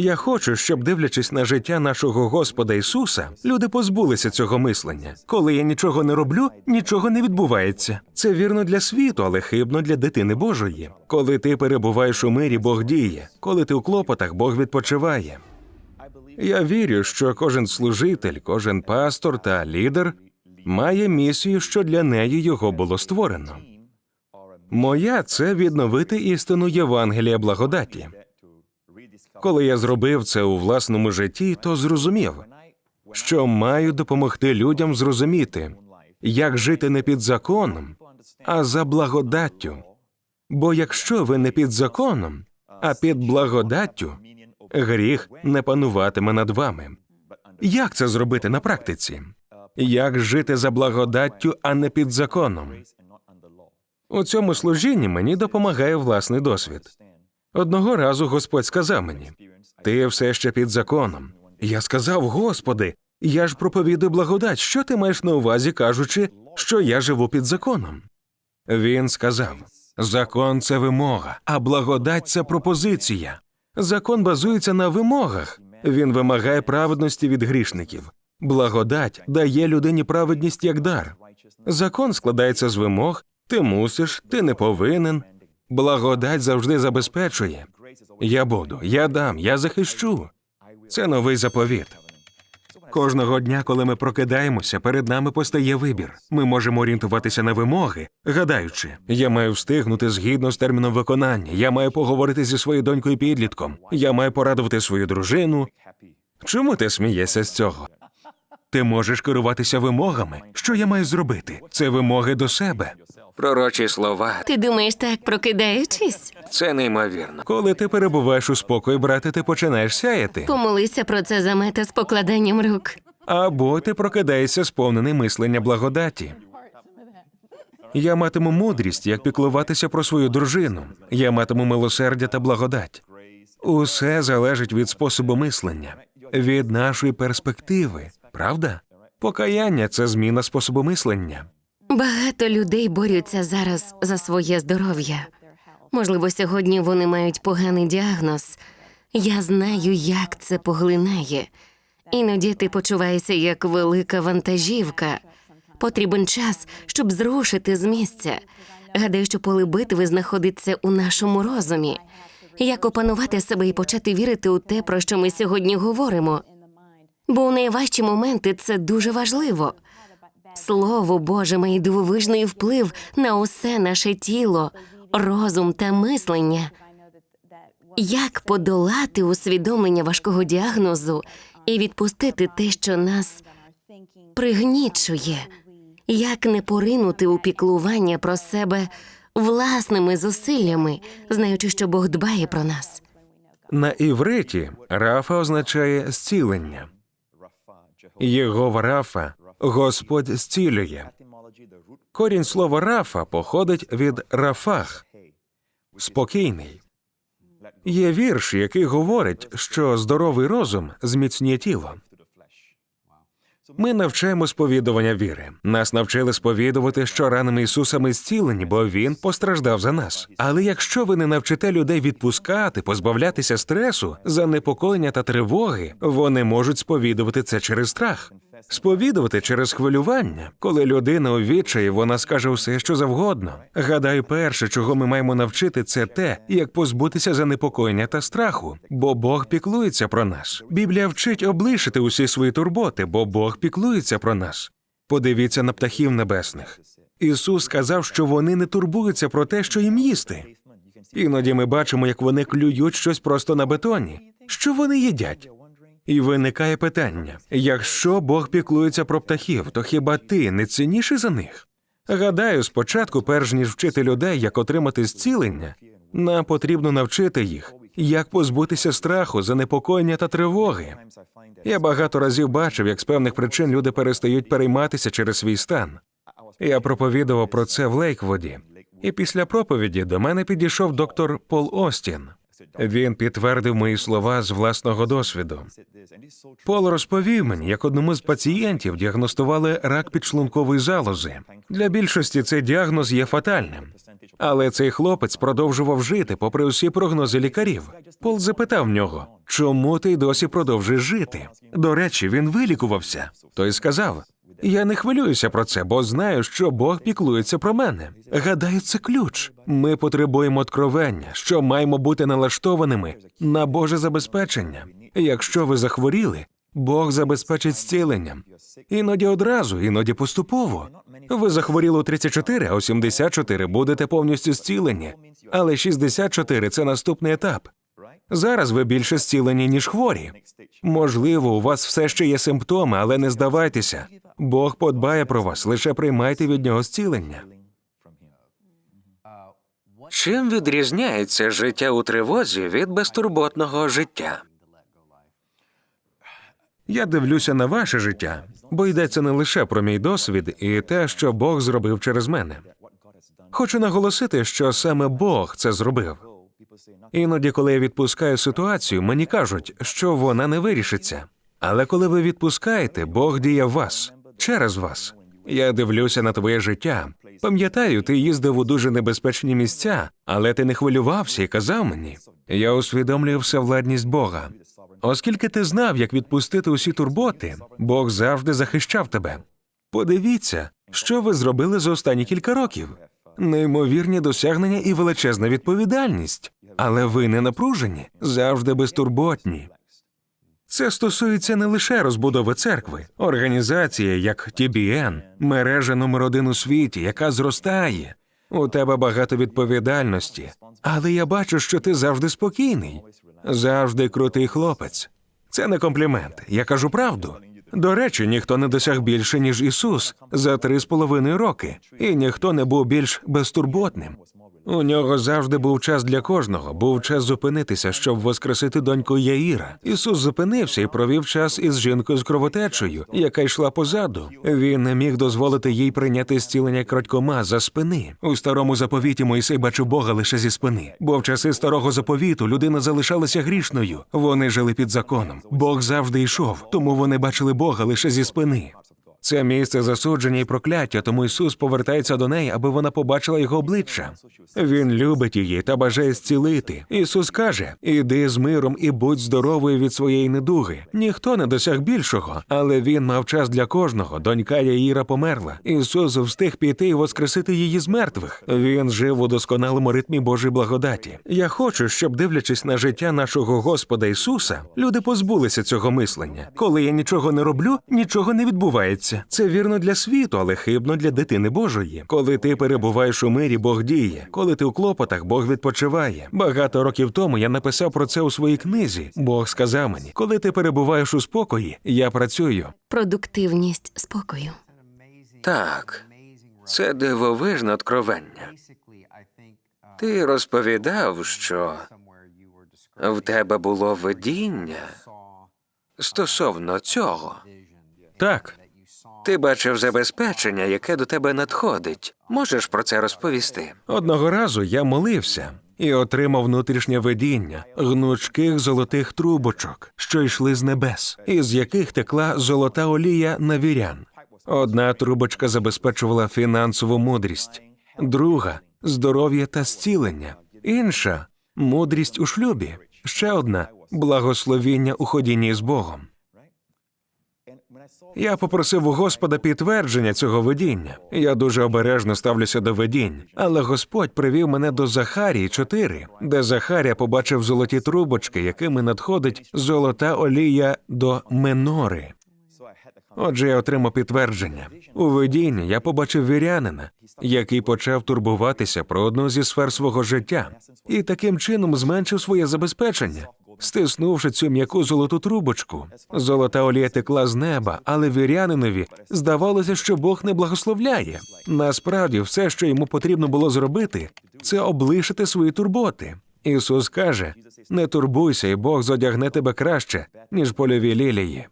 Я хочу, щоб, дивлячись на життя нашого Господа Ісуса, люди позбулися цього мислення. Коли я нічого не роблю, нічого не відбувається. Це вірно для світу, але хибно для дитини Божої. Коли ти перебуваєш у мирі, Бог діє. Коли ти у клопотах, Бог відпочиває. Я вірю, що кожен служитель, кожен пастор та лідер має місію, що для неї його було створено. Моя це відновити істину Євангелія благодаті. Коли я зробив це у власному житті, то зрозумів, що маю допомогти людям зрозуміти, як жити не під законом, а за благодаттю. Бо якщо ви не під законом, а під благодаттю, гріх не пануватиме над вами. Як це зробити на практиці? Як жити за благодаттю, а не під законом? У цьому служінні мені допомагає власний досвід. Одного разу Господь сказав мені: Ти все ще під законом. Я сказав, Господи, я ж проповідую благодать. Що ти маєш на увазі, кажучи, що я живу під законом? Він сказав: Закон це вимога, а благодать це пропозиція. Закон базується на вимогах. Він вимагає праведності від грішників. Благодать дає людині праведність як дар. Закон складається з вимог, ти мусиш, ти не повинен. Благодать завжди забезпечує. Я буду, я дам, я захищу. Це новий заповіт. Кожного дня, коли ми прокидаємося, перед нами постає вибір. Ми можемо орієнтуватися на вимоги, гадаючи, я маю встигнути згідно з терміном виконання, я маю поговорити зі своєю донькою підлітком, я маю порадувати свою дружину. Чому ти смієшся з цього? Ти можеш керуватися вимогами. Що я маю зробити? Це вимоги до себе. Пророчі слова Ти думаєш так, прокидаючись? це неймовірно. Коли ти перебуваєш у спокої, брате, ти починаєш сяяти. Помолися про це за мета з покладанням рук. Або ти прокидаєшся сповнений мислення благодаті. Я матиму мудрість, як піклуватися про свою дружину. Я матиму милосердя та благодать. Усе залежить від способу мислення, від нашої перспективи, правда? Покаяння це зміна способу мислення. Багато людей борються зараз за своє здоров'я. Можливо, сьогодні вони мають поганий діагноз. Я знаю, як це поглинає. Іноді ти почуваєшся як велика вантажівка. Потрібен час, щоб зрушити з місця. Гадаю, що поле битви знаходиться у нашому розумі. Як опанувати себе і почати вірити у те, про що ми сьогодні говоримо. Бо у найважчі моменти це дуже важливо. Слово Боже має дивовижний вплив на усе наше тіло, розум та мислення. Як подолати усвідомлення важкого діагнозу і відпустити те, що нас пригнічує? Як не поринути у піклування про себе власними зусиллями, знаючи, що Бог дбає про нас? На івриті Рафа означає зцілення. Єгова Рафа Господь зцілює. Корінь слова Рафа походить від Рафах спокійний. Є вірш, який говорить, що здоровий розум зміцнює тіло. Ми навчаємо сповідування віри. Нас навчили сповідувати, що ранами Ісуса ми зцілені, бо Він постраждав за нас. Але якщо ви не навчите людей відпускати, позбавлятися стресу, занепокоєння та тривоги, вони можуть сповідувати це через страх. Сповідувати через хвилювання, коли людина у відчаї, вона скаже все, що завгодно. Гадаю, перше, чого ми маємо навчити, це те, як позбутися занепокоєння та страху, бо Бог піклується про нас. Біблія вчить облишити усі свої турботи, бо Бог піклується про нас. Подивіться на птахів небесних. Ісус сказав, що вони не турбуються про те, що їм їсти. Іноді ми бачимо, як вони клюють щось просто на бетоні. Що вони їдять? І виникає питання: якщо Бог піклується про птахів, то хіба ти не цінніший за них? Гадаю, спочатку, перш ніж вчити людей, як отримати зцілення, нам потрібно навчити їх, як позбутися страху, занепокоєння та тривоги. Я багато разів бачив, як з певних причин люди перестають перейматися через свій стан. Я проповідував про це в Лейкводі, і після проповіді до мене підійшов доктор Пол Остін. Він підтвердив мої слова з власного досвіду. Пол розповів мені, як одному з пацієнтів діагностували рак підшлункової залози. Для більшості цей діагноз є фатальним. Але цей хлопець продовжував жити, попри усі прогнози лікарів. Пол запитав нього, чому ти досі продовжуєш жити? До речі, він вилікувався. Той сказав: Я не хвилююся про це, бо знаю, що Бог піклується про мене. Гадаю, це ключ. Ми потребуємо откровення, що маємо бути налаштованими на Боже забезпечення. Якщо ви захворіли, Бог забезпечить зціленням. Іноді одразу, іноді поступово. Ви захворіли у 34, а у 74 будете повністю зцілені. Але 64 – це наступний етап. Зараз ви більше зцілені, ніж хворі. Можливо, у вас все ще є симптоми, але не здавайтеся. Бог подбає про вас, лише приймайте від нього зцілення. Чим відрізняється життя у тривозі від безтурботного життя? Я дивлюся на ваше життя, бо йдеться не лише про мій досвід і те, що Бог зробив через мене. Хочу наголосити, що саме Бог це зробив. Іноді, коли я відпускаю ситуацію, мені кажуть, що вона не вирішиться. Але коли ви відпускаєте, Бог діє в вас через вас. Я дивлюся на твоє життя. Пам'ятаю, ти їздив у дуже небезпечні місця, але ти не хвилювався і казав мені. Я усвідомлюю всевладність Бога. Оскільки ти знав, як відпустити усі турботи, Бог завжди захищав тебе. Подивіться, що ви зробили за останні кілька років. Неймовірні досягнення і величезна відповідальність, але ви не напружені, завжди безтурботні. Це стосується не лише розбудови церкви, організація, як TBN, мережа номер один у світі, яка зростає. У тебе багато відповідальності, але я бачу, що ти завжди спокійний, завжди крутий хлопець. Це не комплімент, я кажу правду. До речі, ніхто не досяг більше, ніж Ісус за три з половиною роки, і ніхто не був більш безтурботним. У нього завжди був час для кожного, був час зупинитися, щоб воскресити доньку Яїра. Ісус зупинився і провів час із жінкою з кровотечею, яка йшла позаду. Він не міг дозволити їй прийняти зцілення крадькома за спини. У старому заповіті Мойсей бачив Бога лише зі спини, бо в часи старого заповіту людина залишалася грішною. Вони жили під законом. Бог завжди йшов, тому вони бачили Бога лише зі спини. Це місце засудження і прокляття, тому Ісус повертається до неї, аби вона побачила його обличчя. Він любить її та бажає зцілити. Ісус каже: Іди з миром і будь здоровою від своєї недуги. Ніхто не досяг більшого, але він мав час для кожного. Донька Яїра померла. Ісус встиг піти і воскресити її з мертвих. Він жив у досконалому ритмі Божої благодаті. Я хочу, щоб, дивлячись на життя нашого Господа Ісуса, люди позбулися цього мислення. Коли я нічого не роблю, нічого не відбувається. Це вірно для світу, але хибно для дитини Божої. Коли ти перебуваєш у мирі, Бог діє. Коли ти у клопотах, Бог відпочиває. Багато років тому я написав про це у своїй книзі. Бог сказав мені, коли ти перебуваєш у спокої, я працюю. Продуктивність спокою. Так, це дивовижне откровення. Ти розповідав, що в тебе було видіння стосовно цього. Так, ти бачив забезпечення, яке до тебе надходить. Можеш про це розповісти? Одного разу я молився і отримав внутрішнє видіння гнучких золотих трубочок, що йшли з небес, із яких текла золота олія на вірян. Одна трубочка забезпечувала фінансову мудрість, друга здоров'я та зцілення, інша мудрість у шлюбі, ще одна благословіння у ходінні з Богом. Я попросив у Господа підтвердження цього видіння. Я дуже обережно ставлюся до видінь, але Господь привів мене до Захарії 4, де Захарія побачив золоті трубочки, якими надходить золота олія до Менори. Отже, я отримав підтвердження. У видінні я побачив вірянина, який почав турбуватися про одну зі сфер свого життя, і таким чином зменшив своє забезпечення, стиснувши цю м'яку золоту трубочку. Золота олія текла з неба, але вірянинові здавалося, що Бог не благословляє. Насправді, все, що йому потрібно було зробити, це облишити свої турботи. Ісус каже: не турбуйся, і Бог зодягне тебе краще, ніж польові лілії.